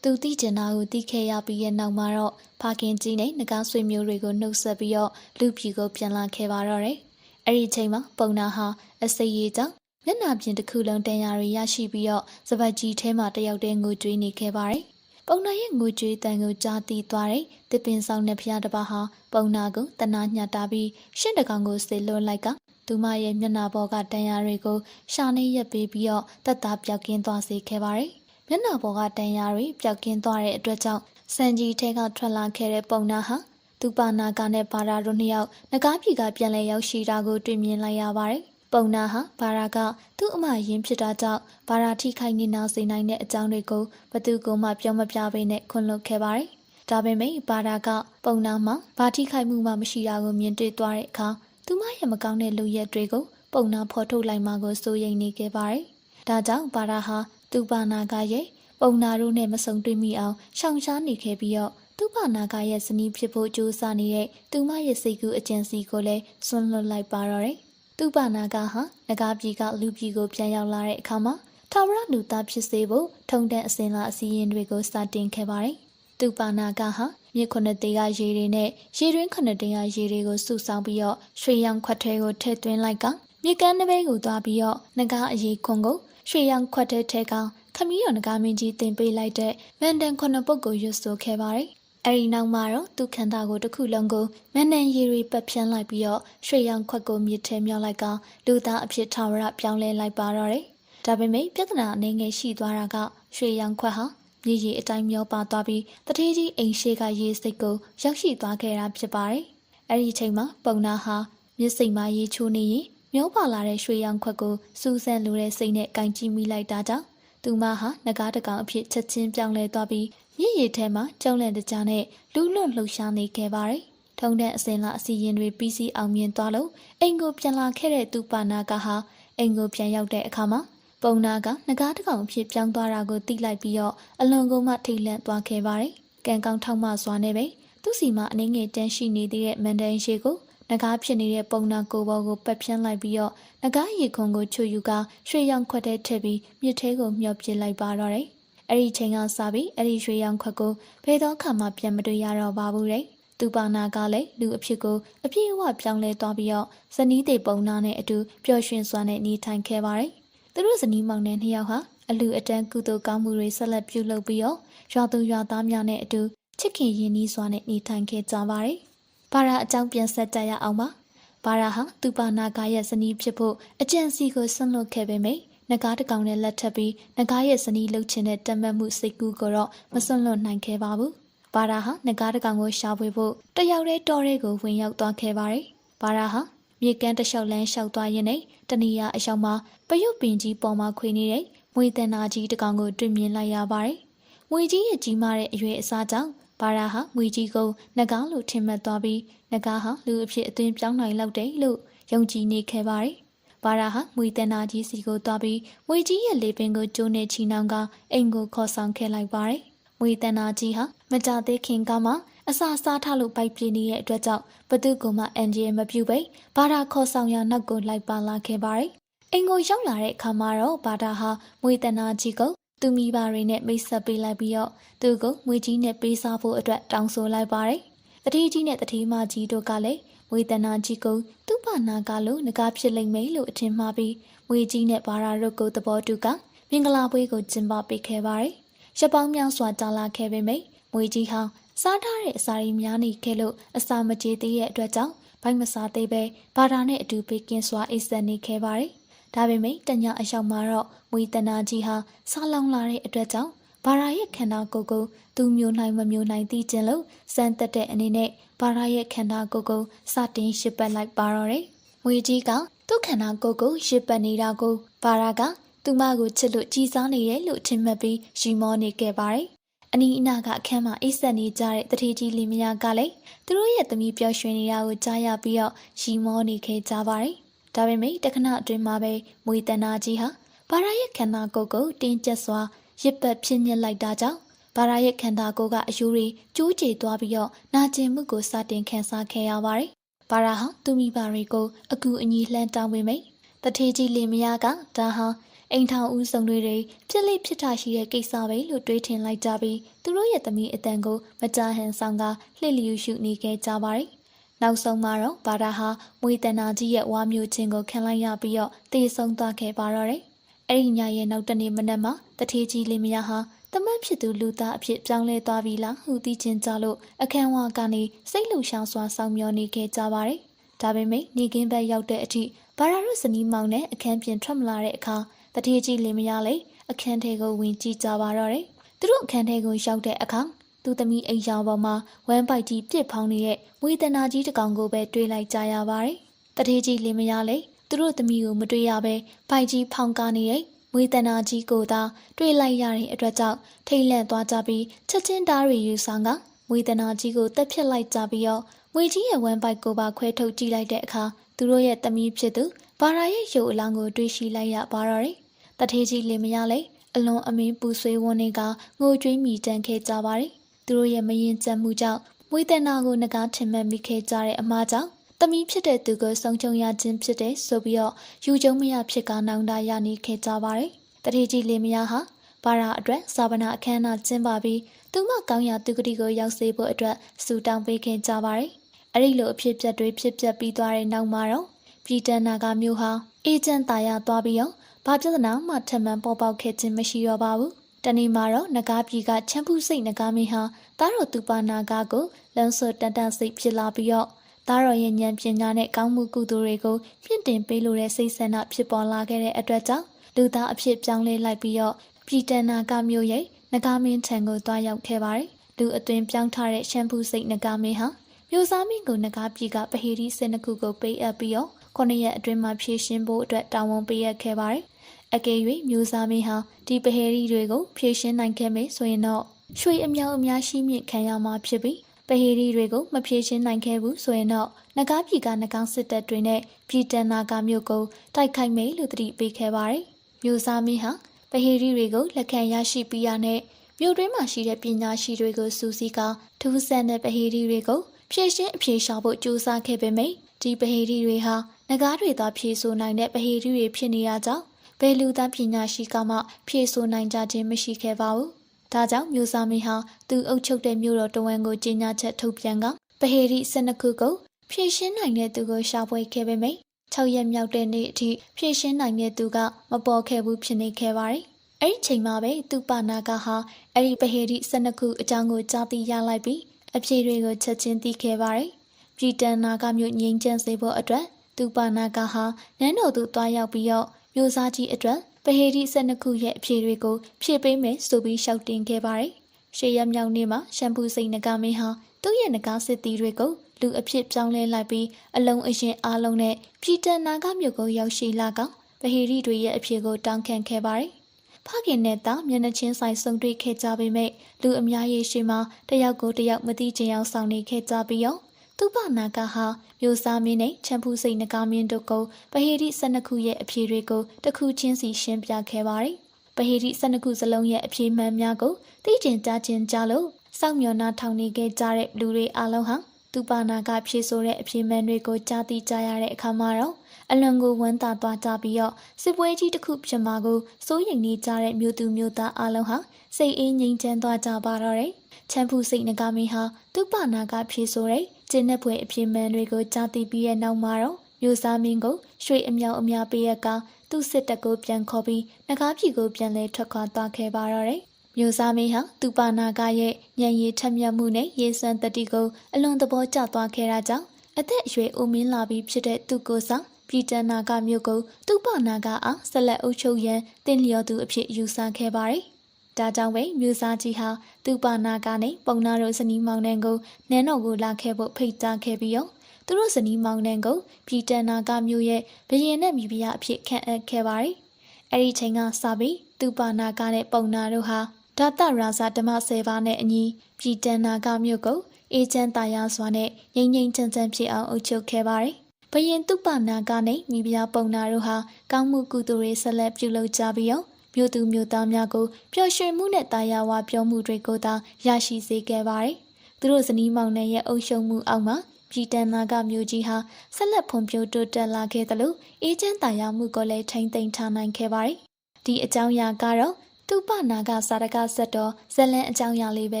သူသိကျင်တာကိုသိခဲ့ရပြီးရဲ့နောက်မှာတော့ဖခင်ကြီးနဲ့နဂါဆွေမျိုးတွေကိုနှုတ်ဆက်ပြီးတော့လူပြည်ကိုပြန်လာခဲ့ပါတော့တယ်။အဲ့ဒီချိန်မှာပုံနာဟာအစိတ်ရည်ကြောင့်မျက်နှာပြင်တစ်ခုလုံးတန်ရာတွေရရှိပြီးတော့စပတ်ကြီးထဲမှာတယောက်တည်းငိုကြွေးနေခဲ့ပါတယ်။ ပုံနာရဲ့ငိုကြွေးတန်ကိုကြားသိသွားတဲ့တစ်ပင်ဆောင်တဲ့ဖျားတစ်ပါးဟာပုံနာကိုတနာညှတာပြီးရှင့်တကောင်ကိုစေလွှတ်လိုက်ကသူမရဲ့မျက်နှာပေါ်ကတန်ရာတွေကိုရှာနေရက်ပေးပြီးတော့တက်တာပြောက်ကင်းသွားစေခဲ့ပါတယ်။မျက်နှာပေါ်ကတန်ရာတွေပျောက်ကင်းသွားတဲ့အတွက်ကြောင့်စံကြီးထဲကထွက်လာခဲ့တဲ့ပုံနာဟာသူပါနာကနဲ့ဘာရာတို့နှစ်ယောက်ငကားပြည်ကပြန်လဲရောက်ရှိတာကိုတွေ့မြင်လိုက်ရပါတယ်။ ပုံနာဟာဘာရာကသူ့အမရင်းဖြစ်တာကြောင့်ဘာရာထိခိုက်နေနာစေနိုင်တဲ့အကြောင်းတွေကိုဘသူကမှပြောမပြပေးနဲ့ခွင့်လွှတ်ခဲ့ပါတယ်။ဒါပေမဲ့ဘာရာကပုံနာမှာဘာထိခိုက်မှုမှမရှိတာကိုမြင်တွေ့သွားတဲ့အခါသူမရဲ့မကောင်းတဲ့လူရက်တွေကိုပုံနာဖော်ထုတ်လိုက်မှကိုစိုးရိမ်နေခဲ့ပါတယ်။ဒါကြောင့်ဘာရာဟာသူ့ဘာနာကရဲ့ပုံနာတို့နဲ့မဆုံတွေ့မိအောင်ရှောင်ရှားနေခဲ့ပြီးတော့သူ့ဘာနာကရဲ့ဇနီးဖြစ်ဖို့ကြိုးစားနေတဲ့သူမရဲ့စိတ်ကူးအကြံစီကိုလည်းဆွန့်လွတ်လိုက်ပါတော့တယ်။ သူ့ဘာနာကဟာငကားပြည်ကလူပြည်ကိုပြန်ရောက်လာတဲ့အခါမှာထာဝရလူသားဖြစ်စေဖို့ထုံတဲ့အစင်လာအစည်းအဝေးတွေကိုစတင်ခဲ့ပါတယ်။သူ့ဘာနာကဟာမြစ်ခုနှစ်တေးကရေတွေနဲ့ရေတွင်းခုနှစ်တေးကရေတွေကိုစုဆောင်ပြီးတော့ရွှေရောင်ခွက်ထဲကိုထည့်သွင်းလိုက်ကမြစ်ကမ်းတစ်ဘဲကိုသွားပြီးတော့ငကားအရေးခွန်ကိုရွှေရောင်ခွက်ထဲထည့်ကောင်ခမီးတော်ငကားမင်းကြီးတင်ပေးလိုက်တဲ့မန်တန်ခုနှစ်ပုတ်ကိုရွတ်ဆိုခဲ့ပါတယ်။ အဲဒီနောက်မှာတော့သူခန္ဓာကိုတစ်ခုလုံးကိုမန်တန်ရေတွေပတ်ဖြန်းလိုက်ပြီးတော့ရွှေရောင်ခွက်ကိုမြစ်ထဲမြောက်လိုက်ကလူသားအဖြစ်ထာဝရပြောင်းလဲလိုက်ပါတော့တယ်။ဒါပေမဲ့ပြဿနာအနေငယ်ရှိသွားတာကရွှေရောင်ခွက်ဟာမြေကြီးအတိုင်းမျောပါသွားပြီးတထေးကြီးအိမ်ရှိကရေစိတ်ကိုရောက်ရှိသွားခဲ့တာဖြစ်ပါတယ်။အဲဒီအချိန်မှာပုံနာဟာမြစ်စိမ်မရေချိုးနေရင်မျောပါလာတဲ့ရွှေရောင်ခွက်ကိုစူးစမ်းလိုတဲ့စိတ်နဲ့ကင်ကြည့်မိလိုက်တာကြောင့်သူမဟာငကားတကောင်အဖြစ်ချက်ချင်းပြောင်းလဲသွားပြီး မြစ်ရည်ထဲမှာကျုံလန့်တကြားနဲ့လူးလွတ်လှုပ်ရှားနေခဲ့ပါတယ်။ထုံတဲ့အစင်လာအစီရင်တွေပြီးစီအောင်မြင်သွားလို့အိမ်ကိုပြန်လာခဲ့တဲ့သူပါနာကဟာအိမ်ကိုပြန်ရောက်တဲ့အခါမှာပုံနာကငကားတကောင်ဖြစ်ပြောင်းသွားတာကိုသိလိုက်ပြီးတော့အလွန်ကုန်မှထိတ်လန့်သွားခဲ့ပါတယ်။ကံကောင်းထောက်မှစွာနဲ့ပဲသူ့စီမှာအနေငယ်တန်းရှိနေသေးတဲ့မန်ဒန်ရှိကိုငကားဖြစ်နေတဲ့ပုံနာကိုဘောကိုပတ်ဖြန်းလိုက်ပြီးတော့ငကားရေခွန်ကိုချွတ်ယူကရွှေရောင်ခွက်ထဲထည့်ပြီးမြစ်ထဲကိုမျောပစ်လိုက်ပါတော့တယ်။ အဲ့ဒီချိန်ကစပြီးအဲ့ဒီရွှေရောင်ခွက်ကိုဘယ်တော့ခါမှပြန်မတွေ့ရတော့ပါဘူးတဲ့။သူပါနာကလည်းလူအဖြစ်ကိုအပြည့်အဝပြောင်းလဲသွားပြီးတော့ဇနီးသေးပုံနာနဲ့အတူပျော်ရွှင်စွာနဲ့နေထိုင်ခဲ့ပါတယ်။သူတို့ဇနီးမောင်နှံနှစ်ယောက်ဟာအလူအတန်းကုသိုလ်ကောင်းမှုတွေဆက်လက်ပြုလုပ်ပြီးတော့ရွာသူရွာသားများနဲ့အတူချစ်ခင်ရင်းနှီးစွာနဲ့နေထိုင်ခဲ့ကြပါတယ်။ဘာရာအကြောင်းပြန်ဆက်ကြရအောင်ပါ။ဘာရာဟာသူပါနာကရဲ့ဇနီးဖြစ်ဖို့အကြံစီကိုဆွန့်လွတ်ခဲ့ပေမယ့် နဂါးတကောင်နဲ့လက်ထပ်ပြီးနဂါးရဲ့ဇနီးလှုပ်ချင်တဲ့တတ်မှတ်မှုစိတ်ကူးကိုတော့မဆွန့်လွတ်နိုင်ခဲ့ပါဘူး။ဘာရာဟာနဂါးတကောင်ကိုရှာဖွေဖို့တယောက်တည်းတော်ရဲကိုဝင်ရောက်သွားခဲ့ပါတယ်။ဘာရာဟာမြေကမ်းတစ်လျှောက်လန်းလျှောက်သွားရင်းနဲ့တဏီယာအရှောင်းမှာပယုတ်ပင်ကြီးပေါ်မှာခွေနေတဲ့မွေတန်နာကြီးတကောင်ကိုတွေ့မြင်လိုက်ရပါတယ်။မွေကြီးရဲ့ကြီးမားတဲ့အရွယ်အစားကြောင့်ဘာရာဟာမွေကြီးကိုငကားလို့ထင်မှတ်သွားပြီးငကားဟာလူအဖြစ်အသွင်ပြောင်းနိုင်လောက်တယ်လို့ယုံကြည်နေခဲ့ပါတယ်။ ဘာရာဟာမွေတန်နာကြီးစီကိုသွားပြီးမွေကြီးရဲ့လေပင်ကိုကျိုးနဲ့ချီနှောင်ကအိမ်ကိုခေါ်ဆောင်ခဲ့လိုက်ပါတယ်။မွေတန်နာကြီးဟာမကြသေးခင်ကမှအစာစားထားလို့ပိုက်ပြင်းနေတဲ့အတွက်ကြောင့်ဘသူကမှအန်ဂျီမပြုတ်ပဲဘာသာခေါ်ဆောင်ရနောက်ကိုလိုက်ပါလာခဲ့ပါတယ်။အင်ကိုရောက်လာတဲ့အခါမှာတော့ဘာသာဟာမွေတနာကြီးကိုသူမိဘတွေနဲ့မိတ်ဆက်ပေးလိုက်ပြီးတော့သူ့ကိုမွေကြီးနဲ့ပေးစားဖို့အတွက်တောင်းဆိုလိုက်ပါတယ်။တတိကြီးနဲ့တတိမကြီးတို့ကလည်း မွေတနာကြီးကိုသူ့ဘာနာကလို့ငကားဖြစ်လိမ့်မယ်လို့အထင်မှားပြီးမွေကြီးနဲ့ဘာသာတို့ကိုသဘောတူကမင်္ဂလာပွဲကိုကျင်းပပေးခဲ့ပါတယ်။ရပောင်းများစွာကြာလာခဲ့ပေမယ့်မွေကြီးဟာစားထားတဲ့အစာရီများနေခဲ့လို့အစာမကြေသေးတဲ့အတွက်ကြောင့်ဘိုက်မစားသေးပဲဘာသာနဲ့အတူပေးကင်းစွာအိပ်စက်နေခဲ့ပါတယ်။ဒါပေမဲ့တညအရောက်မှာတော့မွေတနာကြီးဟာစားလောင်လာတဲ့အတွက်ကြောင့် ဘာရာရဲ့ခန္ဓာကိုယ်ကိုသူမျိုးနိုင်မမျိုးနိုင်သိခြင်းလို့စမ်းသက်တဲ့အနေနဲ့ဘာရာရဲ့ခန္ဓာကိုယ်ကိုစတင်ရှစ်ပတ်လိုက်ပါတော့တယ်။ငွေကြီးကသူ့ခန္ဓာကိုယ်ကိုရှစ်ပတ်နေတာကိုဘာရာကသူမကိုချစ်လို့ကြည်စားနေတယ်လို့ထင်မှတ်ပြီးရှီမောနေခဲ့ပါတယ်။အနီးအနားကအခန်းမှာအိပ်ဆက်နေကြတဲ့တထေကြီးလင်မယားကလည်းသူတို့ရဲ့သမီးပျော်ရွှင်နေတာကိုကြားရပြီးတော့ရှီမောနေခဲ့ကြပါတယ်။ဒါပေမဲ့တခဏအတွင်းမှာပဲမွေတနာကြီးဟာဘာရာရဲ့ခန္ဓာကိုယ်ကိုတင်းကျပ်စွာ ရစ်ပတ်ဖြစ်ညစ်လိုက်တာကြောင့်ဘာရာရဲ့ခန္ဓာကိုယ်ကအယိုးတွေကျိုးကျေသွားပြီးတော့နာကျင်မှုကိုစတင်ခံစားခဲ့ရပါတယ်။ဘာရာဟာသူမိဘတွေကိုအကူအညီလှမ်းတောင်းပေးမိတ်တထေကြီးလင်မယားကဒါဟာအိမ်ထောင်ဦးဆောင်တွေတွေဖြစ်လိဖြစ်တာရှိတဲ့ကိစ္စပဲလို့တွေးထင်လိုက်ကြပြီးသူတို့ရဲ့သမီးအတန်ကိုမကြဟန်ဆောင်ကလှစ်လျူရှုနေခဲ့ကြပါတယ်။နောက်ဆုံးမှာတော့ဘာသာဟာမွေတနာကြီးရဲ့ဝါမျိုးချင်းကိုခံလိုက်ရပြီးတော့တည်ဆုံသွားခဲ့ပါတော့တယ်။ အဲ့ဒီညရဲ့နောက်တနေ့မနက်မှာတထေကြီးလေးမယားဟာတမတ်ဖြစ်သူလူသားအဖြစ်ပြောင်းလဲသွားပြီလားဟူသိချင်းကြလို့အခန်းဝါကနေစိတ်လှုပ်ရှားစွာစောင့်မျှော်နေခဲ့ကြပါတယ်။ဒါပေမဲ့နေကင်းဘက်ရောက်တဲ့အထိဘာသာရုဇနီးမောင်နဲ့အခန်းပြင်ထွက်မလာတဲ့အခါတထေကြီးလင်မယားလေးအခန်းထဲကိုဝင်ကြည့်ကြပါတော့တယ်။သူတို့အခန်းထဲကိုရောက်တဲ့အခါသူသမီးအိမ်ရောင်ပေါ်မှာဝမ်းပိုက်ကြီးပြစ်ဖောင်းနေတဲ့ဝေဒနာကြီးတစ်ကောင်ကိုပဲတွေးလိုက်ကြရပါတယ်။တထေကြီးလင်မယားလေး သူတို့သမီးကိုမတွေ့ရပဲပိုက်ကြီးဖောင်းကားနေတဲ့ဝေဒနာကြီးကိုသာတွေ့လိုက်ရတဲ့အတွက်ကြောင့်ထိတ်လန့်သွားကြပြီးချက်ချင်းဓားရီယူဆောင်ကဝေဒနာကြီးကိုတက်ဖြတ်လိုက်ကြပြီးတော့ငွေကြီးရဲ့ဝမ်းပိုက်ကိုပါခွဲထုတ်ကြည့်လိုက်တဲ့အခါသူတို့ရဲ့သမီးဖြစ်သူဘာရာရဲ့ရုပ်အလောင်းကိုတွေ့ရှိလိုက်ရပါတော့တယ်။တထေးကြီးလင်မယားလည်းအလွန်အမင်းပူဆွေးဝန်းနေကငိုကြွေးမိတမ်းခဲ့ကြပါတယ်။သူတို့ရဲ့မရင်ကျက်မှုကြောင့်မွေးတနာကိုငကားထင်မှတ်မိခဲ့ကြတဲ့အမှားကြောင့် တမီးဖြစ်တဲ့သူကိုဆုံးချုံရခြင်းဖြစ်တဲ့ဆိုပြီးတော့ယူကျုံမရဖြစ်ကနောင်တရနေခဲ့ကြပါတယ်။တထေးကြီးလင်မယားဟာဘာရာအတွက်စာပနာအခမ်းအနားကျင်းပပြီးသူမကောင်းရာသူကတိကိုရောက်စေဖို့အတွက်စူတောင်းပေးခဲ့ကြပါတယ်။အဲ့ဒီလိုအဖြစ်ပြက်တွေဖြစ်ပျက်ပြီးသွားတဲ့နောက်မှာတော့ပြည်တန်နာကမျိုးဟာအေဂျင့်တာယာသွားပြီးတော့ဘာပြဿနာမှထပ်မံပေါ်ပေါက်ခဲ့ခြင်းမရှိတော့ပါဘူး။တနေ့မှာတော့နဂါပြည်ကချမ်းဖူးစိတ်နဂါမင်းဟာတားတော်သူပါနာကားကိုလမ်းစောတန်တန်စိတ်ဖြစ်လာပြီးတော့ တားတော်ရဲ့ဉာဏ်ပညာနဲ့ကောင်းမှုကုသိုလ်တွေကိုမြင့်တင်ပေးလိုတဲ့စိတ်ဆန္ဒဖြစ်ပေါ်လာခဲ့တဲ့အတွက်ကြောင့်လူသားအဖြစ်ပြောင်းလဲလိုက်ပြီးတော့ပြည်တန်နာကမျိုးရဲ့နဂါမင်းထံကိုတွားရောက်ခဲ့ပါတယ်။လူအသွင်ပြောင်းထားတဲ့ရှမ်းဖူးစိတ်နဂါမင်းဟာမျိုးစားမင်းကိုနဂါပြည်ကပဟီရီစင်နှစ်ခုကိုပေးအပ်ပြီးတော့ခုနှစ်ရက်အတွင်းမှာဖြည့်ရှင်းဖို့အတွက်တာဝန်ပေးရခဲ့ပါတယ်။အကယ်၍မျိုးစားမင်းဟာဒီပဟီရီတွေကိုဖြည့်ရှင်းနိုင်ခဲ့မယ်ဆိုရင်တော့ရွှေအမြောက်အများရှိမြင့်ခံရမှာဖြစ်ပြီး ပဟီရီတွေကိုမဖြည့်ရှင်းနိုင်ခဲ့ဘူးဆိုရင်တော့နဂါပြည်ကနဂါစစ်တပ်တွေနဲ့ပြည်တန်နာကမျိုးကိုတိုက်ခိုက်မယ်လို့တတိပေးခဲ့ပါတယ်။မျိုးစားမင်းဟာပဟီရီတွေကိုလက်ခံရရှိပြီးရတဲ့မြို့တွင်းမှာရှိတဲ့ပညာရှိတွေကိုစူးစီးကထူးဆန်းတဲ့ပဟီရီတွေကိုဖြည့်ရှင်းအဖြေရှာဖို့ကြိုးစားခဲ့ပေမယ့်ဒီပဟီရီတွေဟာငကားတွေသာဖြည့်ဆိုနိုင်တဲ့ပဟီရီတွေဖြစ်နေရကြောင်းဘယ်လူသားပညာရှိကမှဖြည့်ဆိုနိုင်ကြခြင်းမရှိခဲ့ပါဘူး။ ဒါကြောင့်မျိုးစားမင်းဟာသူအုပ်ချုပ်တဲ့မြို့တော်တဝန်ကိုကြီးညာချက်ထုတ်ပြန်ကပဟီရီ၁၂ခုကိုဖြည့်ရှင်းနိုင်တဲ့သူကိုရှာဖွေခဲ့ပေမယ့်6ရက်မြောက်တဲ့နေ့အထိဖြည့်ရှင်းနိုင်တဲ့သူကမပေါ်ခဲ့ဘူးဖြစ်နေခဲ့ပါတယ်။အဲ့ဒီချိန်မှာပဲသူပါနာကဟာအဲ့ဒီပဟေဒီ12ခုအကြောင်းကိုကြားသိရလိုက်ပြီးအဖြေတွေကိုချက်ချင်းသိခဲ့ပါတယ်။ပြည်တန်နာကမြို့ငိမ့်ချမ်းစေဖို့အတွက်သူပါနာကဟာနန်းတော်သူတွားရောက်ပြီးတော့မြို့စားကြီးအတွက် ပဟေဒီ12ခုရဲ့အဖြေတွေကိုဖြည့်ပေးမယ်ဆိုပြီးရှောက်တင်ခဲ့ပါတယ်။ရှေ့ရမြောက်နေ့မှာရှမ်ပူစိန်နဂမင်းဟာသူ့ရဲ့နဂါစစ်တီတွေကိုလူအဖြစ်ပြောင်းလဲလိုက်ပြီးအလုံးအရင်အားလုံးနဲ့ပြည်တန်နာကမြို့ကိုရောက်ရှိလာကဗဟီရီတွေရဲ့အဖြစ်ကိုတောင်းခံခဲ့ပါတယ်။ဖခင်နဲ့တာမျက်နှာချင်းဆိုင်ဆုံတွေ့ခဲ့ကြပေမဲ့လူအများကြီးရှိမှတယောက်ကိုတယောက်မသိချင်အောင်ဆောင်နေခဲ့ကြပြီးတော့ သူပနာကဟာမျိုးစားမင်းနဲ့ချမ်ဖူးစိတ်နှကားမင်းတို့ကိုဗဟီရီ12ခုရဲ့အဖြေတွေကိုတစ်ခုချင်းစီရှင်းပြခဲ့ပါတယ်။ဗဟီရီ12ခုစလုံးရဲ့အဖြေမှန်များကိုသိကျင်ကြားခြင်းကြလို့စောင့်မျှော်နှာထောင်နေခဲ့ကြတဲ့လူတွေအလုံးဟာသူပါနာကဖြေဆိုတဲ့အဖြေမှန်တွေကိုကြားသိကြရတဲ့အခါမှာတော့အလွန်ကိုဝမ်းသာသွားကြပြီးတော့စစ်ပွဲကြီးတစ်ခုဖြစ်မှာကိုစိုးရိမ်နေကြတဲ့မြို့သူမြို့သားအလုံးဟာစိတ်အေးငြိမ်ချမ်းသွားကြပါတော့တယ်။ချမ်းဖူးစိတ်နှကမင်းဟာသူ့ပါနာကဖြေဆိုတဲ့ ကျင်းတဲ့ဖွယ်အဖြစ်မှန်တွေကိုကြားသိပြီးတဲ့နောက်မှာတော့မြို့သားမင်းကိုရွှေအမြောက်အများပေးရကသူ့စစ်တပ်ကိုပြန်ခေါ်ပြီးနှကားပြည်ကိုပြန်လဲထွက်ခွာသွားခဲ့ပါတော့တယ်။မြို့သားမင်းဟာသူပါနာကရဲ့ညံရည်ထက်မြက်မှုနဲ့ရေစံတတိကိုအလွန်သဘောကျသွားခဲ့တာကြောင့်အသက်အရွယ်အိုမင်းလာပြီးဖြစ်တဲ့သူကိုဆောင်ပြည်တနာကမြို့ကိုသူ့ပနာကအားဆက်လက်အုပ်ချုပ်ရန်တင်လျော်သူအဖြစ်ယူဆခဲ့ပါတယ်။ ဒါကြောင့်ပဲမြို့စားကြီးဟာသူ့ပါနာကနေပုံနာတို့ဇနီးမောင်နှံကိုနန်းတော်ကိုလာခဲ့ဖို့ဖိတ်ကြားခဲ့ပြီးတော့သူတို့ဇနီးမောင်နှံကိုပြည်တန်နာကမြို့ရဲ့ဘရင်နဲ့မိဖုရားအဖြစ်ခန့်အပ်ခဲ့ပါတယ်။အဲဒီချိန်ကစပြီးသူ့ပါနာကနဲ့ပုံနာတို့ဟာဒါတရာဇဓမ္မဆယ်ပါးနဲ့အညီပြည်တန်နာကမြို့ကိုအေချမ်းတာယာစွာနဲ့ငိမ့်ငိမ့်ချမ်းချမ်းဖြစ်အောင်အုပ်ချုပ်ခဲ့ပါတယ်။ဘရင်သူ့ပါနာကနဲ့မိဖုရားပုံနာတို့ဟာကောင်းမှုကုသိုလ်တွေဆက်လက်ပြုလုပ်ကြပြီးတော့ မြို့သူမြို့သားများကိုပျော်ရွှင်မှုနဲ့တာယာဝပြောမှုတွေကိုသာရရှိစေခဲ့ပါတယ်။သူတို့ဇနီးမောင်နှံရဲ့အုပ်ချုပ်မှုအောက်မှာပြည်တန်နာကမြို့ကြီးဟာဆက်လက်ဖွံ့ဖြိုးတိုးတက်လာခဲ့သလိုအေဂျင့်တာယာမှုကိုလည်းထိမ့်သိမ်းထားနိုင်ခဲ့ပါတယ်။ဒီအကြောင်းအရာကတော့သူပနာကစာရကဆက်တော်ဇလန်အကြောင်းအရာလေးပဲ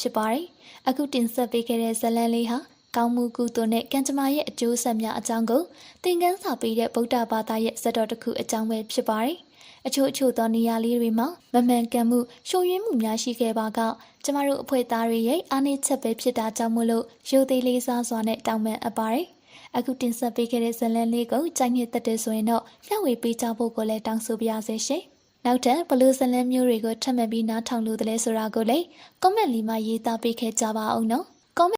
ဖြစ်ပါတယ်။အခုတင်ဆက်ပေးခဲ့တဲ့ဇလန်လေးဟာကောင်းမှုကုသိုလ်နဲ့ကံကြမ္မာရဲ့အကျိုးဆက်များအကြောင်းကိုသင်ခန်းစာပေးတဲ့ဗုဒ္ဓဘာသာရဲ့ဇတ်တော်တစ်ခုအကြောင်းပဲဖြစ်ပါတယ်။ အချို့အချို့သောနေရာလေးတွေမှာမမှန်ကန်မှုရှုံရင်းမှုများရှိခဲ့ပါကကျမတို့အဖွဲ့သားတွေရဲ့အားနည်းချက်ပဲဖြစ်တာကြောင့်မို့လို့ရိုသေလေးစားစွာနဲ့တောင်းပန်အပ်ပါတယ်။အခုတင်ဆက်ပေးခဲ့တဲ့ဇာတ်လမ်းလေးကိုကြိုက်နှစ်သက်တဲ့ဆိုရင်တော့မျှဝေပေးကြဖို့ကိုလည်းတောင်းဆိုပါရစေရှင်။နောက်ထပ်ဘလို့ဇာတ်လမ်းမျိုးတွေကိုထပ်မံပြီးနားထောင်လို့တလဲဆိုတာကိုလည်း comment လေးမှာရေးသားပေးခဲ့ကြပါအောင်နော်။